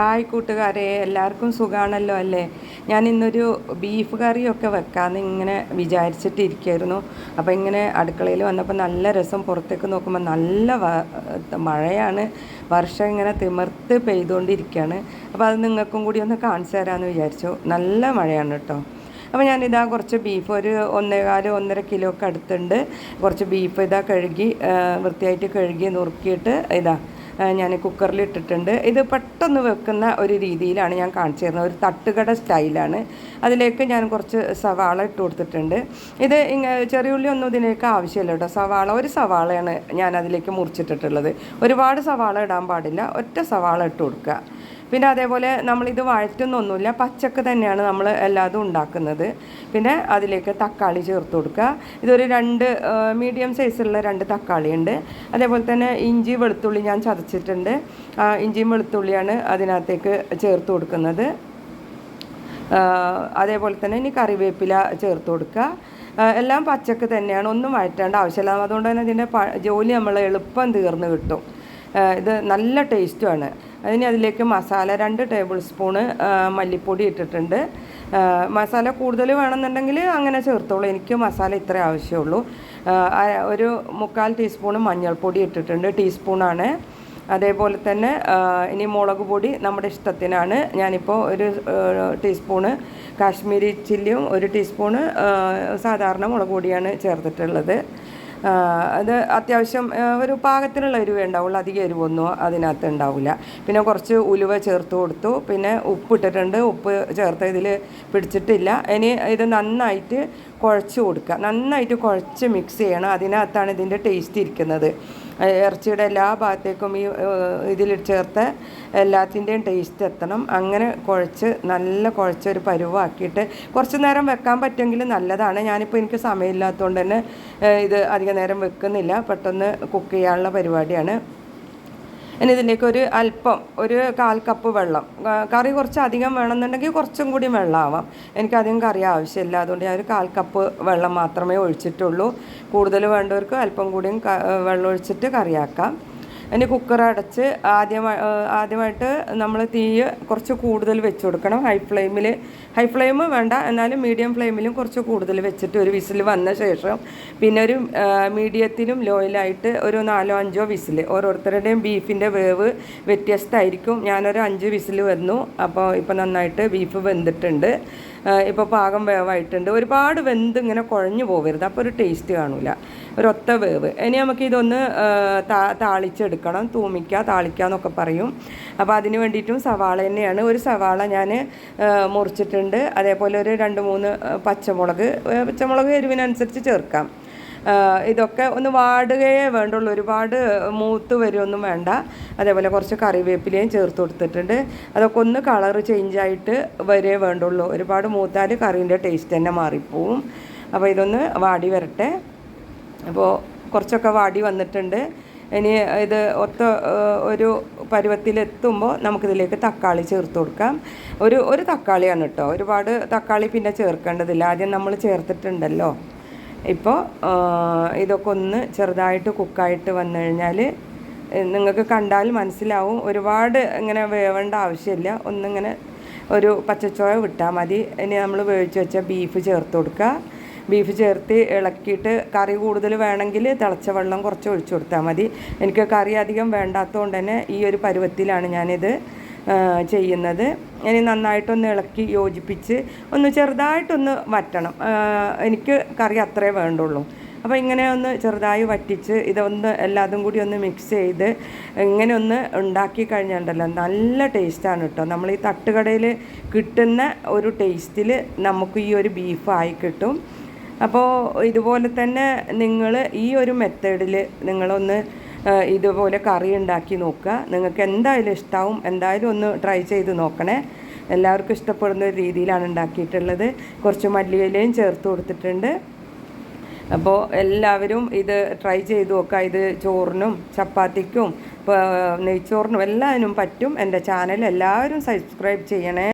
Hi കൂട്ടുകാരെ എല്ലാവർക്കും സുഖമാണല്ലോ അല്ലേ? ഞാൻ ഇന്നൊരു ബീഫ് കറിയൊക്കെ വെക്കാമെന്ന് ഇങ്ങനെ വിചാരിച്ചിട്ടിരിക്കുകയായിരുന്നു അപ്പോൾ ഇങ്ങനെ അടുക്കളയിൽ വന്നപ്പോൾ നല്ല രസം പുറത്തേക്ക് നോക്കുമ്പോൾ നല്ല മഴയാണ്. വർഷം ഇങ്ങനെ തിമിർത്ത് പെയ്തുകൊണ്ടിരിക്കുകയാണ് അപ്പോൾ അത് നിങ്ങൾക്കും കൂടി ഒന്ന് കാണിച്ചു തരാമെന്ന് വിചാരിച്ചു. നല്ല മഴയാണ് കേട്ടോ. അപ്പോൾ ഞാനിതാ കുറച്ച് ബീഫ് ഒരു ഒന്നേകാൽ ഒന്നര കിലോ ഒക്കെ അടുത്തുണ്ട്. കുറച്ച് ബീഫ് ഇതാ കഴുകി വൃത്തിയായിട്ട് കഴുകി നുറുക്കിയിട്ട് ഇതാ ഞാൻ കുക്കറിൽ ഇട്ടിട്ടുണ്ട്. ഇത് പെട്ടെന്ന് വെക്കുന്ന ഒരു രീതിയിലാണ് ഞാൻ കാണിച്ചു തരുന്നത് ഒരു തട്ടുകട സ്റ്റൈലാണ്. അതിലേക്ക് ഞാൻ കുറച്ച് സവാള ഇട്ട് കൊടുത്തിട്ടുണ്ട്. ഇത് ചെറിയ ഉള്ളി ഒന്നും ഇതിലേക്ക് ആവശ്യമില്ല കേട്ടോ. സവാള ഒരു സവാളയാണ് ഞാൻ അതിലേക്ക് മുറിച്ചിട്ടിട്ടുള്ളത്. ഒരുപാട് സവാള ഇടാൻ പാടില്ല. ഒറ്റ സവാള ഇട്ട് കൊടുക്കുക. പിന്നെ അതേപോലെ നമ്മളിത് വഴറ്റുന്നൊന്നുമില്ല. പച്ചക്ക് തന്നെയാണ് നമ്മൾ എല്ലാതും ഉണ്ടാക്കുന്നത്. പിന്നെ അതിലേക്ക് തക്കാളി ചേർത്ത് കൊടുക്കുക. ഇതൊരു രണ്ട് മീഡിയം സൈസുള്ള രണ്ട് തക്കാളി ഉണ്ട് അതേപോലെ തന്നെ ഇഞ്ചി വെളുത്തുള്ളി ഞാൻ ചതച്ചിട്ടുണ്ട്. ഇഞ്ചിയും വെളുത്തുള്ളിയാണ് അതിനകത്തേക്ക് ചേർത്ത് കൊടുക്കുന്നത്. അതേപോലെ തന്നെ ഇനി കറിവേപ്പില ചേർത്ത് കൊടുക്കുക. എല്ലാം പച്ചക്ക് തന്നെയാണ്. ഒന്നും വഴറ്റേണ്ട ആവശ്യമില്ല. അതുകൊണ്ട് തന്നെ ഇതിന്റെ ജോലി നമ്മൾ എളുപ്പം തീർന്ന് കിട്ടും. ഇത് നല്ല ടേസ്റ്റുമാണ്. അതിന് അതിലേക്ക് മസാല രണ്ട് ടേബിൾ സ്പൂണ് മല്ലിപ്പൊടി ഇട്ടിട്ടുണ്ട്. മസാല കൂടുതൽ വേണമെന്നുണ്ടെങ്കിൽ അങ്ങനെ ചേർത്തോളൂ. എനിക്ക് മസാല ഇത്ര ആവശ്യമുള്ളൂ. ഒരു മുക്കാൽ ടീസ്പൂണ് മഞ്ഞൾപ്പൊടി ഇട്ടിട്ടുണ്ട്. ടീസ്പൂണാണ്. അതേപോലെ തന്നെ ഇനി മുളക് പൊടി നമ്മുടെ ഇഷ്ടത്തിനാണ്. ഞാനിപ്പോൾ ഒരു ടീസ്പൂണ് കാശ്മീരി ചില്ലിയും ഒരു ടീസ്പൂണ് സാധാരണ മുളക് പൊടിയാണ് ചേർത്തിട്ടുള്ളത്. അത് അത്യാവശ്യം ഒരു പാകത്തിനുള്ള എരിവ് ഉണ്ടാവുള്ളൂ. അധികം എരിവൊന്നും അതിനകത്ത് ഉണ്ടാവില്ല. പിന്നെ കുറച്ച് ഉലുവ ചേർത്ത് കൊടുത്തു. പിന്നെ ഉപ്പ് ഇട്ടിട്ടുണ്ട്. ഉപ്പ് ചേർത്ത് ഇതിൽ പിടിച്ചിട്ടില്ല. ഇനി ഇത് നന്നായിട്ട് കുഴച്ച് കൊടുക്കുക. നന്നായിട്ട് കുഴച്ച് മിക്സ് ചെയ്യണം. അതിനകത്താണ് ഇതിന്റെ ടേസ്റ്റ് ഇരിക്കുന്നത്. ഇറച്ചിയുടെ എല്ലാ ഭാഗത്തേക്കും ഈ ഇതിൽ ചേർത്ത് എല്ലാത്തിന്റെയും ടേസ്റ്റ് എത്തണം. അങ്ങനെ കുഴച്ച് നല്ല കുഴച്ചൊരു പരുവാക്കിയിട്ട് കുറച്ച് നേരം വെക്കാൻ പറ്റുമെങ്കിൽ നല്ലതാണ്. ഞാനിപ്പോൾ എനിക്ക് സമയമില്ലാത്തതുകൊണ്ട് തന്നെ ഇത് അധിക നേരം വെക്കുന്നില്ല. പെട്ടെന്ന് കുക്ക് ചെയ്യാനുള്ള പരിപാടിയാണ്. ഇനി ഇതിന്റെയൊക്കെ ഒരു അല്പം ഒരു കാൽ കപ്പ് വെള്ളം. കറി കുറച്ച് അധികം വേണമെന്നുണ്ടെങ്കിൽ കുറച്ചും കൂടി വെള്ളമാവാം. എനിക്കധികം കറി ആവശ്യമില്ല. അതുകൊണ്ട് ഞാൻ ഒരു കാൽ കപ്പ് വെള്ളം മാത്രമേ ഒഴിച്ചിട്ടുള്ളൂ. കൂടുതൽ വേണ്ടവർക്ക് അല്പം കൂടിയും വെള്ളം ഒഴിച്ചിട്ട് കറിയാക്കാം. ഇനി കുക്കർ അടച്ച് ആദ്യമായി ആദ്യമായിട്ട് നമ്മൾ തീ കുറച്ച് കൂടുതൽ വെച്ച് കൊടുക്കണം. ഹൈ ഫ്ലെയിമിൽ ഹൈ ഫ്ലെയിം വേണ്ട എന്നാലും മീഡിയം ഫ്ലെയിമിലും കുറച്ച് കൂടുതൽ വെച്ചിട്ട് ഒരു വിസിൽ വന്ന ശേഷം പിന്നെ ഒരു മീഡിയത്തിലും ലോയിലായിട്ട് ഒരു നാലോ അഞ്ചോ വിസിൽ ഓരോരുത്തരുടെയും ബീഫിന്റെ വേവ് വ്യത്യസ്തമായിരിക്കും. ഞാനൊരു അഞ്ച് വിസിൽ വന്നു. അപ്പോൾ ഇപ്പോൾ നന്നായിട്ട് ബീഫ് വെന്തിട്ടുണ്ട്. ഇപ്പോൾ പാകം വേവായിട്ടുണ്ട്. ഒരുപാട് വെന്ത് ഇങ്ങനെ കുഴഞ്ഞു പോവരുത്. അപ്പോൾ ഒരു ടേസ്റ്റ് കാണില്ല ഒരൊത്ത വേവ്. ഇനി നമുക്ക് ഇതൊന്ന് താളിച്ചെടുക്കണം. തൂമിക്കുക താളിക്കുക എന്നൊക്കെ പറയും. അപ്പോൾ അതിന് വേണ്ടിയിട്ടും സവാള തന്നെയാണ്. ഒരു സവാള ഞാൻ മുറിച്ചിട്ടുണ്ട്. അതേപോലെ ഒരു രണ്ട് മൂന്ന് പച്ചമുളക്. പച്ചമുളക് എരിവിനനുസരിച്ച് ചേർക്കാം. ഇതൊക്കെ ഒന്ന് വാടുകയേ വേണ്ടുള്ളൂ. ഒരുപാട് മൂത്ത് വരുമൊന്നും വേണ്ട. അതേപോലെ കുറച്ച് കറിവേപ്പിലയും ചേർത്ത് കൊടുത്തിട്ടുണ്ട്. അതൊക്കെ ഒന്ന് കളർ ചേഞ്ചായിട്ട് വരേ വേണ്ടുള്ളൂ. ഒരുപാട് മൂത്താൽ കറീന്റെ ടേസ്റ്റ് തന്നെ മാറിപ്പോവും. അപ്പോൾ ഇതൊന്ന് വാടി വരട്ടെ. അപ്പോൾ കുറച്ചൊക്കെ വാടി വന്നിട്ടുണ്ട്. ഇനി ഇത് ഒത്ത ഒരു പരുവത്തിലെത്തുമ്പോൾ നമുക്കിതിലേക്ക് തക്കാളി ചേർത്ത് കൊടുക്കാം. ഒരു ഒരു തക്കാളിയാണ് കേട്ടോ ഒരുപാട് തക്കാളി പിന്നെ ചേർക്കേണ്ടതില്ല. ആദ്യം നമ്മൾ ചേർത്തിട്ടുണ്ടല്ലോ. ഇപ്പോൾ ഇതൊക്കെ ഒന്ന് ചെറുതായിട്ട് കുക്കായിട്ട് വന്നു കഴിഞ്ഞാൽ നിങ്ങൾക്ക് കണ്ടാൽ മനസ്സിലാവും. ഒരുപാട് ഇങ്ങനെ വേവേണ്ട ആവശ്യമില്ല. ഒന്നിങ്ങനെ ഒരു പച്ചച്ചോയ വിട്ടാൽ മതി. ഇനി നമ്മൾ വേവിച്ച് വെച്ച ബീഫ് ചേർത്ത് കൊടുക്കുക. ബീഫ് ചേർത്ത് ഇളക്കിയിട്ട് കറി കൂടുതൽ വേണമെങ്കിൽ തിളച്ച വെള്ളം കുറച്ച് ഒഴിച്ചു കൊടുത്താൽ മതി. എനിക്ക് കറി അധികം വേണ്ടാത്തതുകൊണ്ട് തന്നെ ഈ ഒരു പരുവത്തിലാണ് ഞാനിത് ചെയ്യുന്നത്. ഇനി നന്നായിട്ടൊന്ന് ഇളക്കി യോജിപ്പിച്ച് ഒന്ന് ചെറുതായിട്ടൊന്ന് വറ്റണം. എനിക്ക് കറി അത്രേ വേണ്ടുള്ളൂ. അപ്പോൾ ഇങ്ങനെ ഒന്ന് ചെറുതായി വറ്റിച്ച് ഇതൊന്ന് എല്ലാതും കൂടി ഒന്ന് മിക്സ് ചെയ്ത് ഇങ്ങനെ ഒന്ന് ഉണ്ടാക്കി കഴിഞ്ഞാണ്ടല്ലോ നല്ല ടേസ്റ്റാണ് കേട്ടോ നമ്മൾ ഈ തട്ടുകടയിൽ കിട്ടുന്ന ഒരു ടേസ്റ്റിൽ നമുക്ക് ഈ ഒരു ബീഫ് ആയി കിട്ടും. അപ്പോൾ ഇതുപോലെ തന്നെ നിങ്ങൾ ഈ ഒരു മെത്തേഡിൽ നിങ്ങളൊന്ന് ഇതുപോലെ കറി ഉണ്ടാക്കി നോക്കുക. നിങ്ങൾക്ക് എന്തായാലും ഇഷ്ടമാവും എന്തായാലും ഒന്ന് ട്രൈ ചെയ്ത് നോക്കണേ. എല്ലാവർക്കും ഇഷ്ടപ്പെടുന്ന ഒരു രീതിയിലാണ് ഉണ്ടാക്കിയിട്ടുള്ളത്. കുറച്ച് മല്ലിയിലയും ചേർത്ത് കൊടുത്തിട്ടുണ്ട്. അപ്പോൾ എല്ലാവരും ഇത് ട്രൈ ചെയ്ത് നോക്കുക. ഇത് ചോറിനും ചപ്പാത്തിക്കും നെയ്ച്ചോറിനും എല്ലാത്തിനും പറ്റും. എന്റെ ചാനൽ എല്ലാവരും സബ്സ്ക്രൈബ് ചെയ്യണേ.